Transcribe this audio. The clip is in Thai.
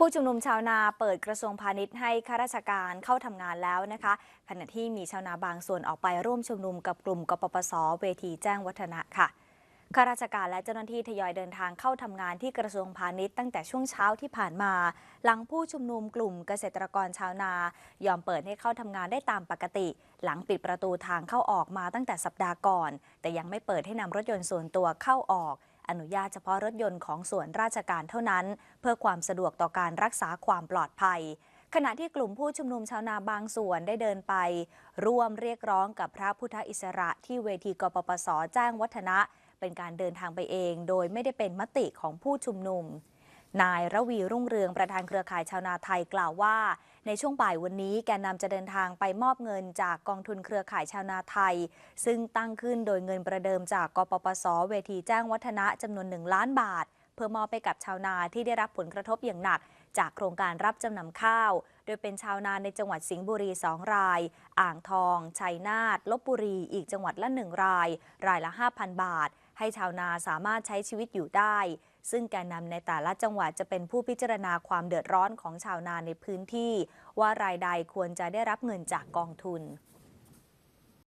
ผู้ชุมนุมชาวนาเปิดกระทรวงพาณิชย์ให้ข้าราชการเข้าทำงานแล้วนะคะ ขณะที่มีชาวนาบางส่วนออกไปร่วมชุมนุมกับกลุ่มกปปส เวทีแจ้งวัฒนะค่ะข้าราชการและเจ้าหน้าที่ทยอยเดินทางเข้าทำงานที่กระทรวงพาณิชย์ตั้งแต่ช่วงเช้าที่ผ่านมา หลังผู้ชุมนุมกลุ่มเกษตรกรชาวนา ยอมเปิดให้เข้าทำงานได้ตามปกติ หลังปิดประตูทางเข้าออกมาตั้งแต่สัปดาห์ก่อน แต่ยังไม่เปิดให้นำรถยนต์ส่วนตัวเข้าออก อนุญาตเฉพาะรถยนต์ของส่วนราชการเท่านั้น เพื่อความสะดวกต่อการรักษาความปลอดภัย ขณะที่กลุ่มผู้ชุมนุมชาวนาบางส่วนได้เดินไป ร่วมเรียกร้องกับพระพุทธอิสระที่เวทีกปปสแจ้งวัฒนะ เป็นการเดินทางไปเอง โดยไม่ได้เป็นมติของผู้ชุมนุม นายระวีรุ่งเรืองประธานเครือข่ายชาวนาไทยกล่าวว่า ในช่วงบ่ายวันนี้แกนนำจะเดินทางไปมอบเงินจากกองทุนเครือข่ายชาวนาไทย ซึ่งตั้งขึ้นโดยเงินประเดิมจากกปปส เวทีแจ้งวัฒนะจำนวน1ล้านบาท เพื่อมอบไปกับชาวนาที่ได้รับผลกระทบอย่างหนัก จากโครงการรับจำนำข้าว โดยเป็นชาวนาในจังหวัดสิงห์บุรี 2 ราย อ่างทอง ชัยนาทลบบุรี อีกจังหวัดละ 1 ราย รายละ 5,000 บาท ให้ชาวนาสามารถใช้ชีวิตอยู่ได้ ซึ่งแกนนำในแต่ละจังหวัดจะเป็นผู้พิจารณาความเดือดร้อนของชาวนาในพื้นที่ ว่ารายใดควรจะได้รับเงินจากกองทุน